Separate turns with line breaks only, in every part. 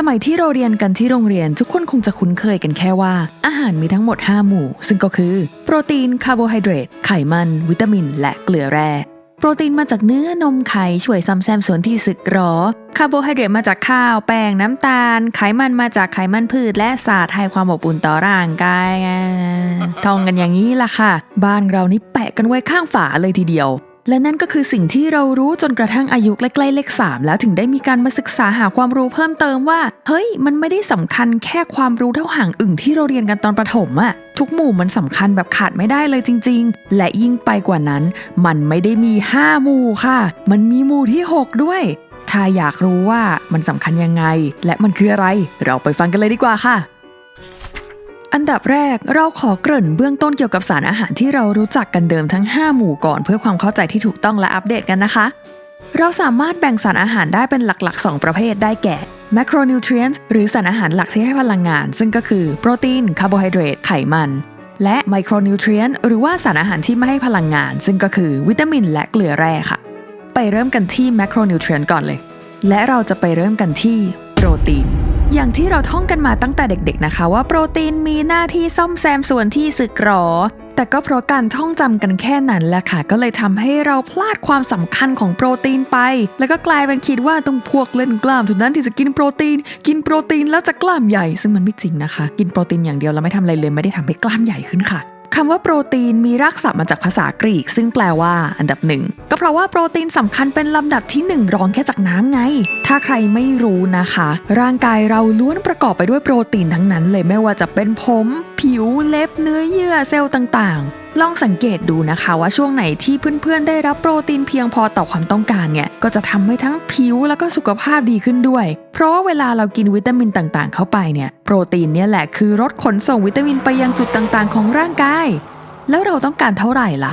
สมัยที่เราเรียนกันที่โรงเรียนทุกคนคงจะคุ้นเคยกันแค่ว่า อาหารมีทั้งหมด 5 หมู่ ซึ่งก็คือ โปรตีนคาร์โบไฮเดรตไขมัน วิตามิน และเกลือแร่โปรตีนมาจากเนื้อนมไข่ช่วยซ่อมแซมส่วนที่สึกหรอ คาร์โบไฮเดรตมาจากข้าว แป้งน้ำตาล ไขมันมาจากไขมันพืช และสารให้ความอบอุ่นต่อร่างกายท่องกันอย่างนี้ล่ะค่ะ บ้านเรานี่แปะกันไว้ข้างฝาเลยทีเดียว และนั่นก็คือสิ่งที่เรารู้จนกระทั่งอายุใกล้ๆเลขสามแล้วถึงได้มีการมาศึกษาหาความรู้เพิ่มเติมว่า เฮ้ย มันไม่ได้สำคัญแค่ความรู้เท่าห่างอึ่งที่เราเรียนกันตอนประถมอะทุกหมู่มันสำคัญแบบขาดไม่ได้เลยจริง ๆ และยิ่งไปกว่านั้น มันไม่ได้มี 5 หมู่ค่ะ มันมีหมู่ที่ 6 ด้วย ถ้าอยากรู้ว่ามันสำคัญยังไง และมันคืออะไร เราไปฟังกันเลยดีกว่าค่ะ อันดับแรกเราขอเกริ่นเบื้องต้นเกี่ยวกับสารอาหารที่เรารู้จักกันเดิมทั้ง 5 หมู่ก่อนเพื่อความเข้าใจที่ถูกต้องและอัปเดตกันนะคะ เราสามารถแบ่งสารอาหารได้เป็นหลักๆ 2 ประเภทได้แก่ macronutrients หรือสารอาหารหลักที่ให้พลังงาน ซึ่งก็คือโปรตีนคาร์โบไฮเดรตไขมัน และ micronutrient หรือว่าสารอาหารที่ไม่ให้พลังงาน ซึ่งก็คือวิตามินและเกลือแร่ค่ะ ไปเริ่มกันที่ macronutrient ก่อนเลย และเราจะไปเริ่มกันที่โปรตีน อย่างที่เราท่องกันมาตั้งแต่เด็กๆนะคะ ว่าโปรตีนมีหน้าที่ซ่อมแซมส่วนที่สึกหรอ แต่ก็เพราะการท่องจำกันแค่นั้นแหละค่ะ ก็เลยทำให้เราพลาดความสำคัญของโปรตีนไป แล้วก็กลายเป็นคิดว่าต้องพวกเล่นกล้ามเท่านั้นที่จะกินโปรตีน กินโปรตีนแล้วจะกล้ามใหญ่ ซึ่งมันไม่จริงนะคะ กินโปรตีนอย่างเดียวแล้วไม่ทำอะไรเลยไม่ได้ทำให้กล้ามใหญ่ขึ้นค่ะ คำว่าโปรตีนมีรากศัพท์มาจากภาษากรีก ซึ่งแปลว่า อันดับหนึ่งก็เพราะว่าโปรตีนสำคัญเป็นลำดับที่หนึ่งรองแค่จากน้ำไง ถ้าใครไม่รู้นะคะ ร่างกายเราล้วนประกอบไปด้วยโปรตีนทั้งนั้นเลยไม่ว่าจะเป็นผม ผิวเล็บเนื้อเยื่อเซลล์ต่างๆลองสังเกตดูนะคะว่าช่วงไหนที่เพื่อนๆ ได้รับโปรตีนเพียงพอต่อความต้องการเนี่ยก็จะทำให้ทั้งผิวแล้วก็สุขภาพดีขึ้นด้วย เพราะว่าเวลาเรากินวิตามินต่างๆ เข้าไปเนี่ยโปรตีนเนี่ยแหละคือรถขนส่งวิตามินไปยังจุดต่างๆ ของร่างกาย แล้วเราต้องการเท่าไหร่ล่ะ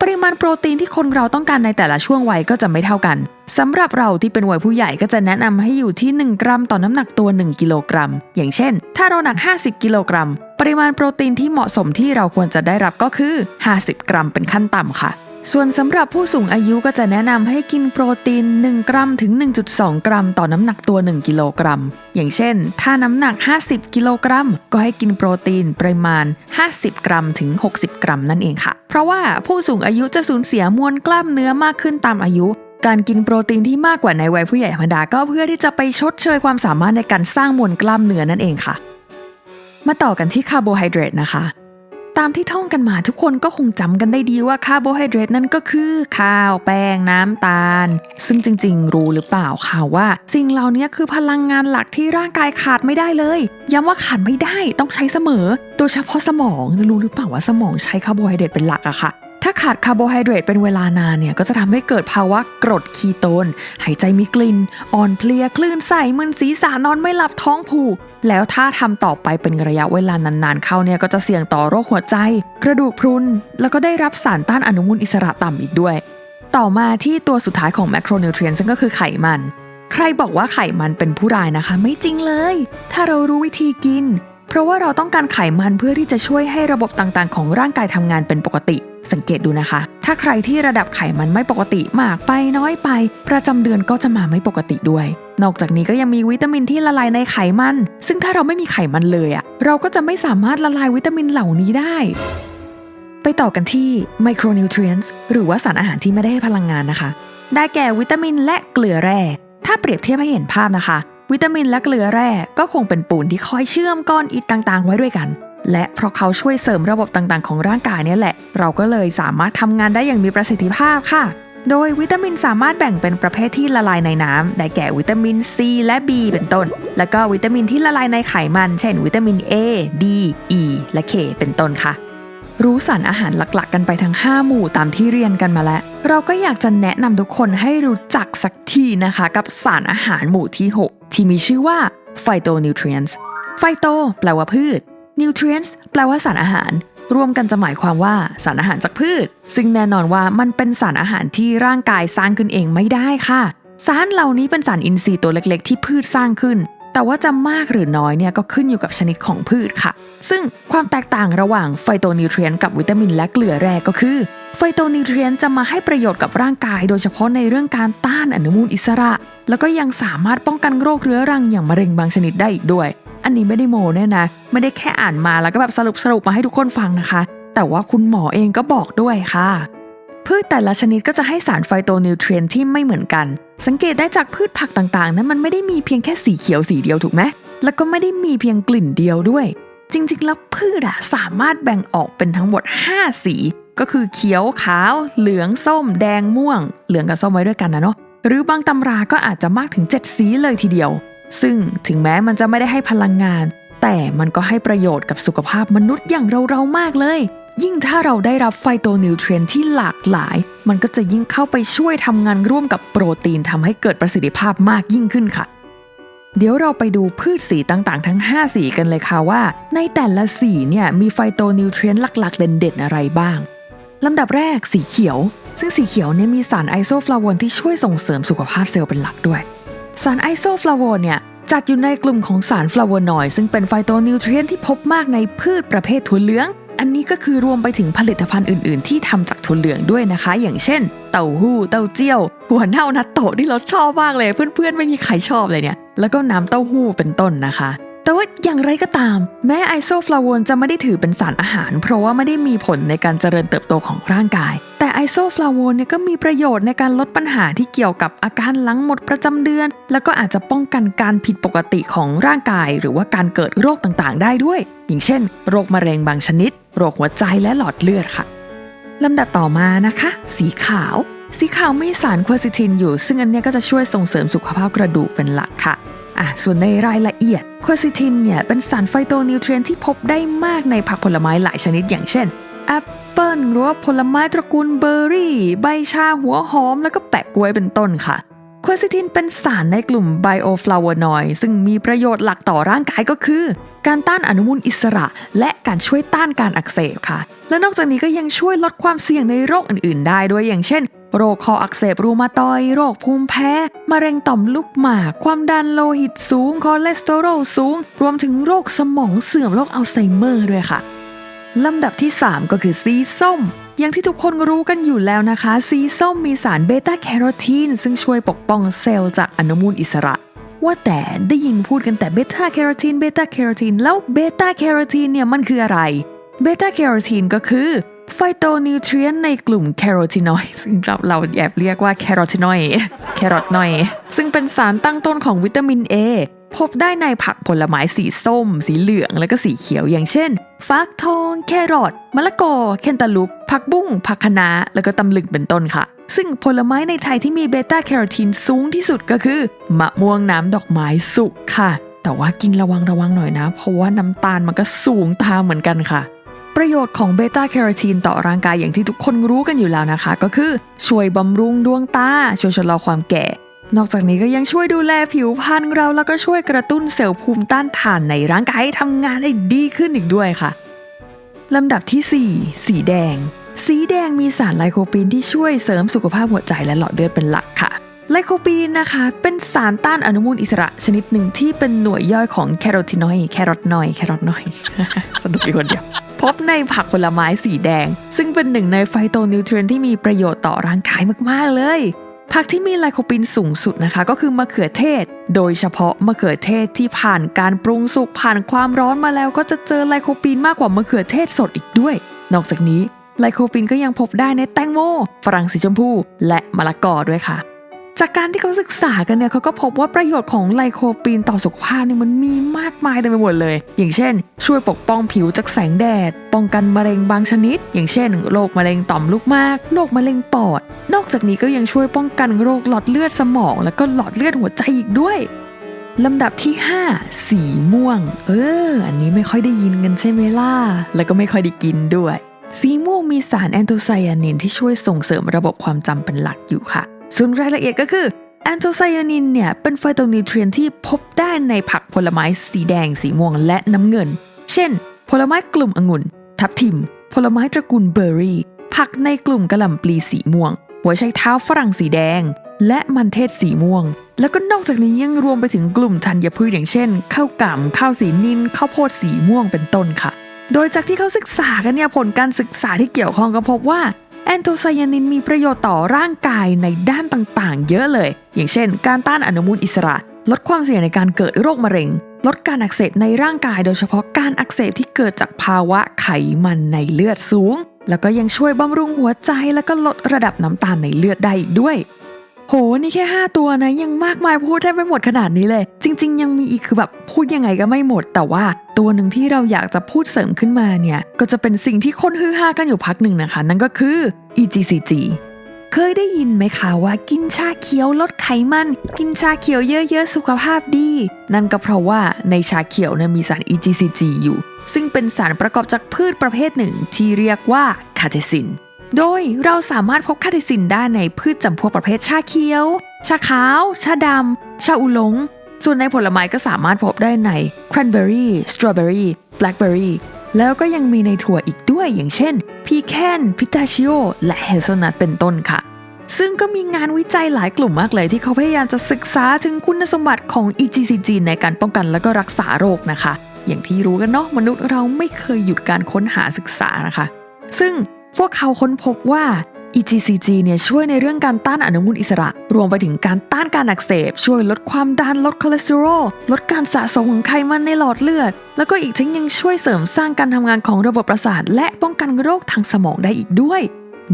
ปริมาณโปรตีนที่คนเราต้องการในแต่ละช่วงวัยก็จะไม่เท่ากันสำหรับเราที่เป็นวัยผู้ใหญ่ก็จะแนะนำให้อยู่ที่ 1 กรัมต่อน้ำหนักตัว 1 กิโลกรัม อย่างเช่น ถ้าเราหนัก 50 กิโลกรัม ปริมาณโปรตีนที่เหมาะสมที่เราควรจะได้รับก็คือ 50 กรัมเป็นขั้นต่ำค่ะ ส่วนสำหรับผู้สูงอายุก็จะแนะนำให้กินโปรตีน 1 กรัมถึง 1.2 กรัม ต่อน้ำหนักตัว 1 กิโลกรัม อย่างเช่น ถ้าน้ำหนัก 50 กิโลกรัม ก็ให้กินโปรตีนปริมาณ 50 กรัมถึง 60 กรัมนั่นเองค่ะ เพราะว่าผู้สูงอายุจะสูญเสียมวลกล้ามเนื้อมากขึ้นตามอายุการกินโปรตีนที่มากกว่าในวัยผู้ใหญ่ธรรมดาก็เพื่อที่จะไปชดเชยความสามารถในการสร้างมวลกล้ามเนื้อนั่นเองค่ะ มาต่อกันที่คาร์โบไฮเดรตนะคะ ตามที่ท่องกันมาทุกคนก็คงจำกันได้ดีว่าคาร์โบไฮเดรตนั่นก็คือข้าว แป้ง น้ำตาล ซึ่งจริงๆ รู้หรือเปล่าค่ะว่า สิ่งเหล่านี้คือพลังงานหลักที่ร่างกายขาดไม่ได้เลย ย้ำว่าขาดไม่ได้ต้องใช้เสมอ โดยเฉพาะสมองรู้หรือเปล่าว่าสมองใช้คาร์โบไฮเดรตเป็นหลักอะค่ะ ถ้าขาดคาร์โบไฮเดรตเป็นเวลานานเนี่ย ก็จะทำให้เกิดภาวะกรดคีโตน หายใจมีกลิ่น อ่อนเพลียคลื่นไส้มึนศีรษะนอนไม่หลับท้องผูก แล้วถ้าทำต่อไปเป็นระยะเวลานานๆเข้าเนี่ยก็จะเสี่ยงต่อโรคหัวใจ กระดูกพรุน แล้วก็ได้รับสารต้านอนุมูลอิสระต่ำอีกด้วย ต่อมาที่ตัวสุดท้ายของแมคโรนิวเทรียนซึ่งก็คือไขมันใครบอกว่าไขมันเป็นผู้ร้ายนะคะ ไม่จริงเลย ถ้าเรารู้วิธีกิน เพราะว่าเราต้องการไขมันเพื่อที่จะช่วยให้ระบบต่างๆ ของร่างกายทำงานเป็นปกติ สังเกตดูนะคะ ถ้าใครที่ระดับไขมันไม่ปกติมากไปน้อยไป ประจำเดือนก็จะมาไม่ปกติด้วย นอกจากนี้ก็ยังมีวิตามินที่ละลายในไขมัน ซึ่งถ้าเราไม่มีไขมันเลยอะเราก็จะไม่สามารถละลายวิตามินเหล่านี้ได้ ไปต่อกันที่ micronutrients หรือว่าสารอาหารที่ไม่ได้ให้พลังงานนะคะ ได้แก่วิตามินและเกลือแร่ ถ้าเปรียบเทียบให้เห็นภาพนะคะวิตามินและเกลือแร่ก็คงเป็นปูนที่คอยเชื่อมก้อนอิฐต่างๆ ไว้ด้วยกัน และเพราะเขาช่วยเสริมระบบต่างๆ ของร่างกายเนี่ยแหละ เราก็เลยสามารถทำงานได้อย่างมีประสิทธิภาพค่ะ โดยวิตามินสามารถแบ่งเป็นประเภทที่ละลายในน้ำได้แก่วิตามิน C และ B เป็นต้น แล้วก็วิตามินที่ละลายในไขมัน เช่น วิตามิน A D E และ K เป็นต้นค่ะรู้สารอาหารหลักๆ กันไปทั้ง 5 หมู่ตามที่เรียนกันมาแล้ว เราก็อยากจะแนะนำทุกคนให้รู้จักสักทีนะคะ กับสารอาหารหมู่ที่ 6 ที่มีชื่อว่า phytonutrients phyto แปลว่าพืช nutrients แปลว่าสารอาหาร รวมกันจะหมายความว่าสารอาหารจากพืช ซึ่งแน่นอนว่ามันเป็นสารอาหารที่ร่างกายสร้างขึ้นเองไม่ได้ค่ะ สารเหล่านี้เป็นสารอินทรีย์ตัวเล็กๆ ที่พืชสร้างขึ้น แต่ว่าจะมากหรือน้อยเนี่ยก็ขึ้นอยู่กับชนิดของพืชค่ะ ซึ่งความแตกต่างระหว่างไฟโตนิวเทรียนกับวิตามินและเกลือแร่ก็คือไฟโตนิวเทรียนจะมาให้ประโยชน์กับร่างกาย โดยเฉพาะในเรื่องการต้านอนุมูลอิสระ แล้วก็ยังสามารถป้องกันโรคเรื้อรังอย่างมะเร็งบางชนิดได้อีกด้วย อันนี้ไม่ได้โมเนี่ยนะ ไม่ได้แค่อ่านมาแล้วก็แบบสรุปสรุปมาให้ทุกคนฟังนะคะ แต่ว่าคุณหมอเองก็บอกด้วยค่ะ พืชแต่ละชนิดก็จะให้สารไฟโตนิวเทรียนที่ไม่เหมือนกัน สังเกตได้จากพืชผักต่างๆนั้นมันไม่ได้มีเพียงแค่สีเขียวสีเดียวถูกไหมแล้วก็ไม่ได้มีเพียงกลิ่นเดียวด้วย จริงๆ แล้วพืชอะสามารถแบ่งออกเป็นทั้งหมด 5 สี ก็คือเขียวขาว เหลืองส้ม แดงม่วง เหลืองกับส้มไว้ด้วยกันนะเนาะหรือบางตำราก็อาจจะมากถึง 7 สีเลยทีเดียว ซึ่งถึงแม้มันจะไม่ได้ให้พลังงาน แต่มันก็ให้ประโยชน์กับสุขภาพมนุษย์อย่างเราๆมากเลย ยิ่งถ้าเราได้รับไฟโตนิวเทรนที่หลากหลาย มันก็จะยิ่งเข้าไปช่วยทำงานร่วมกับโปรตีนทำให้เกิดประสิทธิภาพมากยิ่งขึ้นค่ะ เดี๋ยวเราไปดูพืชสีต่างๆ ทั้ง 5 สีกันเลยค่ะว่า ในแต่ละสีเนี่ยมีไฟโตนิวเทรนหลักๆ เด่นๆ อะไรบ้างลำดับแรกสีเขียว ซึ่งสีเขียวเนี่ยมีสารไอโซฟลาโวนที่ช่วยส่งเสริมสุขภาพเซลล์เป็นหลักด้วย สารไอโซฟลาโวนเนี่ยจัดอยู่ในกลุ่มของสารฟลาโวนอยด์ซึ่งเป็นไฟโตนิวเทรียนที่พบมากในพืชประเภทถั่วเหลือง อันนี้ก็คือรวมไปถึงผลิตภัณฑ์อื่น ๆ ที่ทำจากถั่วเหลืองด้วยนะคะ อย่างเช่น เต้าหู้เต้าเจี้ยวหัวเน่านัตโตะที่เราชอบมากเลย เพื่อน ๆ ไม่มีใครชอบเลยเนี่ย แล้วก็น้ำเต้าหู้เป็นต้นนะคะ แต่ว่าอย่างไรก็ตาม แม้ไอโซฟลาโวนจะไม่ได้ถือเป็นสารอาหาร เพราะว่าไม่ได้มีผลในการเจริญเติบโตของร่างกาย แต่ไอโซฟลาโวนเนี่ยก็มีประโยชน์ในการลดปัญหาที่เกี่ยวกับอาการหลังหมดประจำเดือน แล้วก็อาจจะป้องกันการผิดปกติของร่างกาย หรือว่าการเกิดโรคต่างๆ ได้ด้วย อย่างเช่น โรคมะเร็งบางชนิด โรคหัวใจและหลอดเลือดค่ะลำดับต่อมานะคะ สีขาว สีขาวมีสารควอซิทินอยู่ ซึ่งอันเนี้ยก็จะช่วยส่งเสริมสุขภาพกระดูกเป็นหลักค่ะ อะส่วนในรายละเอียดควอซิทินเนี่ยเป็นสารไฟโตนิวเทรียนที่พบได้มากในผักผลไม้หลายชนิดอย่างเช่นแอปเปิลหรือว่าผลไม้ตระกูลเบอร์รี่ ใบชาหัวหอม แล้วก็แปะกล้วยเป็นต้นค่ะควอซิทินเป็นสารในกลุ่มไบโอฟลาโวนอยด์ซึ่งมีประโยชน์หลักต่อร่างกายก็คือ การต้านอนุมูลอิสระ และการช่วยต้านการอักเสบค่ะ และนอกจากนี้ก็ยังช่วยลดความเสี่ยงในโรคอื่น ๆ ได้ด้วยอย่างเช่น โรคคออักเสบรูมาตอย โรคภูมิแพ้ มะเร็งต่อมลูกหมาก ความดันโลหิตสูง คอเลสเตอรอลสูง รวมถึงโรคสมองเสื่อมโรคอัลไซเมอร์ด้วยค่ะ ลำดับที่ 3 ก็คือสีส้ม อย่างที่ทุกคนรู้กันอยู่แล้วนะคะ สีส้มมีสารเบต้าแคโรทีน ซึ่งช่วยปกป้องเซลล์จากอนุมูลอิสระ ว่าแต่ได้ยินพูดกันแต่เบต้าแคโรทีนเบต้าแคโรทีนแล้วเบต้าแคโรทีนเนี่ยมันคืออะไรเบต้าแคโรทีนก็คือ ไฟโตนิวทรียนในกลุ่มแคโรทีนอยด์ซึ่งเราเราแอบเรียกว่าแคโรทีนอยด์แครอทนอยด์ซึ่งเป็นสารตั้งต้นของวิตามิน A พบได้ในผักผลไม้สีส้ม สีเหลือง และก็สีเขียวอย่างเช่น ฟักทอง แครอทมะละกอ เคนตาลูป ผักบุ้ง ผักคะน้า แล้วก็ตำลึงเป็นต้นค่ะ ซึ่งผลไม้ในไทยที่มีเบต้าแคโรทีนสูงที่สุดก็คือ มะม่วงน้ำดอกไม้สุกค่ะ แต่ว่ากินระวังระวังหน่อยนะ เพราะว่าน้ำตาลมันก็สูงตามเหมือนกันค่ะ ประโยชน์ของเบต้าแคโรทีนต่อร่างกายอย่างที่ทุกคนรู้กันอยู่แล้วนะคะ ก็คือช่วยบำรุงดวงตา ช่วยชะลอความแก่ นอกจากนี้ก็ยังช่วยดูแลผิวพรรณเราแล้วก็ช่วยกระตุ้นเซลล์ภูมิต้านทานในร่างกายให้ทำงานได้ดีขึ้นอีกด้วยค่ะลำดับที่ 4 สีแดง สีแดงมีสารไลโคปีนที่ช่วยเสริมสุขภาพหัวใจและหลอดเลือดเป็นหลักค่ะไลโคปีนนะคะ เป็นสารต้านอนุมูลอิสระชนิดหนึ่งที่เป็นหน่วยย่อยของแคโรทีนอยด์แครอทนอยด์แครอทนอยด์สนุกอีกคนเดียว บในผักผลไม้สีแดง ซึ่งเป็นหนึ่งในไฟโตนิวเทรียนที่มีประโยชน์ต่อร่างกายมาก ๆ เลย ผักที่มีไลโคปีนสูงสุดนะคะ ก็คือมะเขือเทศ โดยเฉพาะมะเขือเทศที่ผ่านการปรุงสุกผ่านความร้อนมาแล้ว ก็จะเจอไลโคปีนมากกว่ามะเขือเทศสดอีกด้วย นอกจากนี้ไลโคปีนก็ยังพบได้ในแตงโมฝรั่งสีชมพู และมะละกอด้วยค่ะ จากการที่เขาศึกษากันเนี่ยเขาก็พบว่าประโยชน์ของไลโคปีนต่อสุขภาพเนี่ยมันมีมากมายเต็มไปหมดเลย อย่างเช่น ช่วยปกป้องผิวจากแสงแดด ป้องกันมะเร็งบางชนิด อย่างเช่นโรคมะเร็งต่อมลูกหมากโรคมะเร็งปอด นอกจากนี้ก็ยังช่วยป้องกันโรคหลอดเลือดสมอง แล้วก็หลอดเลือดหัวใจอีกด้วยลำดับที่ 5 สีม่วง เออ อันนี้ไม่ค่อยได้ยินกันใช่ไหมล่ะ แล้วก็ไม่ค่อยได้กินด้วย สีม่วงมีสารแอนโทไซยานินที่ช่วยส่งเสริมระบบความจำเป็นหลักอยู่ค่ะ ส่วนรายละเอียดก็คือแอนโทไซยานินเนี่ยเป็นไฟโตนิวเทรียนที่พบได้ในผักผลไม้สีแดง สีม่วงและน้ำเงิน เช่น ผลไม้กลุ่มองุ่น ทับทิม ผลไม้ตระกูลเบอร์รี่ ผักในกลุ่มกระหล่ำปลีสีม่วง หัวไชเท้าฝรั่งสีแดง และมันเทศสีม่วง แล้วก็นอกจากนี้ยังรวมไปถึงกลุ่มธัญพืชอย่างเช่นข้าวกล่ำข้าวสีนินข้าวโพดสีม่วงเป็นต้นค่ะ โดยจากที่เขาศึกษากันเนี่ยผลการศึกษาที่เกี่ยวข้องก็พบว่า แอนโทไซยานินมีประโยชน์ต่อร่างกายในด้านต่างๆ เยอะเลย อย่างเช่น การต้านอนุมูลอิสระ ลดความเสี่ยงในการเกิดโรคมะเร็ง ลดการอักเสบในร่างกายโดยเฉพาะการอักเสบที่เกิดจากภาวะไขมันในเลือดสูง แล้วก็ยังช่วยบำรุงหัวใจแล้วก็ลดระดับน้ำตาลในเลือดได้อีกด้วย โห นี่แค่ 5 ตัวนะ ยังมากมายพูดได้ไม่หมดขนาดนี้เลย จริง ๆ ยังมีอีกคือแบบพูดยังไงก็ไม่หมด แต่ว่าตัวหนึ่งที่เราอยากจะพูดเสริมขึ้นมาเนี่ย ก็จะเป็นสิ่งที่คนฮือฮากันอยู่พักหนึ่งนะคะ นั่นก็คือ EGCG เคยได้ยินไหมคะว่ากินชาเขียวลดไขมัน กินชาเขียวเยอะๆ สุขภาพดี นั่นก็เพราะว่าในชาเขียวเนี่ยมีสาร EGCG อยู่ ซึ่งเป็นสารประกอบจากพืชประเภทหนึ่งที่เรียกว่าคาเทซิน โดยเราสามารถพบคาเทซินได้ในพืชจำพวกประเภทชาเขียว ชาขาว ชาดำ ชาอุหลง ส่วนในผลไม้ก็สามารถพบได้ใน cranberry strawberry blackberry แล้วก็ยังมีในถั่วอีกด้วยอย่างเช่น พีแคน พิตาชิโอ และเฮเซลนัทเป็นต้นค่ะ ซึ่งก็มีงานวิจัยหลายกลุ่มมากเลยที่เขาพยายามจะศึกษาถึงคุณสมบัติของ EGCG ในการป้องกันและก็รักษาโรคนะคะ อย่างที่รู้กันเนาะมนุษย์เราไม่เคยหยุดการค้นหาศึกษานะคะ ซึ่ง พวกเขาค้นพบว่า EGCG เนี่ยช่วยในเรื่องการต้านอนุมูลอิสระ รวมไปถึงการต้านการอักเสบ ช่วยลดความดันลดคอเลสเตอรอลลดการสะสมของไขมันในหลอดเลือด แล้วก็อีกทั้งยังช่วยเสริมสร้างการทำงานของระบบประสาท และป้องกันโรคทางสมองได้อีกด้วย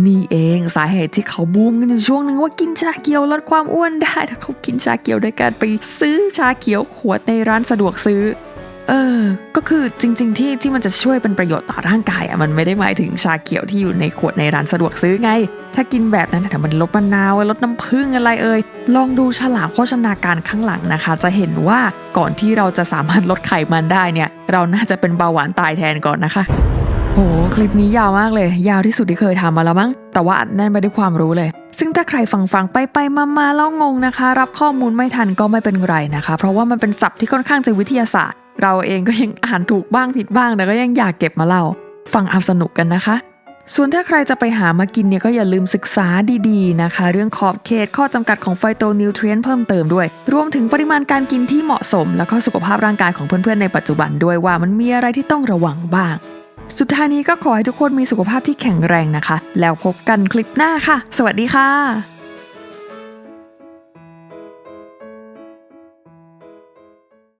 นี่เองสาเหตุที่เขาบูมกันอยู่ช่วงหนึ่งว่ากินชาเขียวลดความอ้วนได้ถ้าเขากินชาเขียวด้วยการไปซื้อชาเขียวขวดในร้านสะดวกซื้อ เออ ก็คือจริง ๆ ที่ที่มันจะช่วยเป็นประโยชน์ต่อร่างกายอะมันไม่ได้หมายถึงชาเขียวที่อยู่ในขวดในร้านสะดวกซื้อไง ถ้ากินแบบนั้นแต่มันลดมะนาวลดน้ำผึ้งอะไรเอ่ยลองดูฉลากโภชนาการข้างหลังนะคะ จะเห็นว่าก่อนที่เราจะสามารถลดไขมันได้เนี่ย เราน่าจะเป็นเบาหวานตายแทนก่อนนะคะโอ้คลิปนี้ยาวมากเลย ยาวที่สุดที่เคยทำมาแล้วมั้งแต่ว่าอัดแน่นไปด้วยความรู้เลย ซึ่งถ้าใครฟังฟังไปไปมามาแล้วงงนะคะ รับข้อมูลไม่ทันก็ไม่เป็นไรนะคะ เพราะว่ามันเป็นศัพท์ที่ค่อนข้างจะวิทยาศาสตร์ เราเองก็ยังอ่านถูกบ้างผิดบ้าง แต่ก็ยังอยากเก็บมาเล่า ฟังเอาสนุกกันนะคะ ส่วนถ้าใครจะไปหามากินเนี่ยก็อย่าลืมศึกษาดีๆนะคะ เรื่องขอบเขตข้อจำกัดของไฟโตนิวเทรียนเพิ่มเติมด้วย รวมถึงปริมาณการกินที่เหมาะสม แล้วก็สุขภาพร่างกายของเพื่อนๆในปัจจุบันด้วยว่ามันมีอะไรที่ต้องระวังบ้าง สุดท้ายนี้ก็ขอให้ทุกคนมีสุขภาพที่แข็งแรงนะคะ แล้วพบกันคลิปหน้าค่ะ สวัสดีค่ะ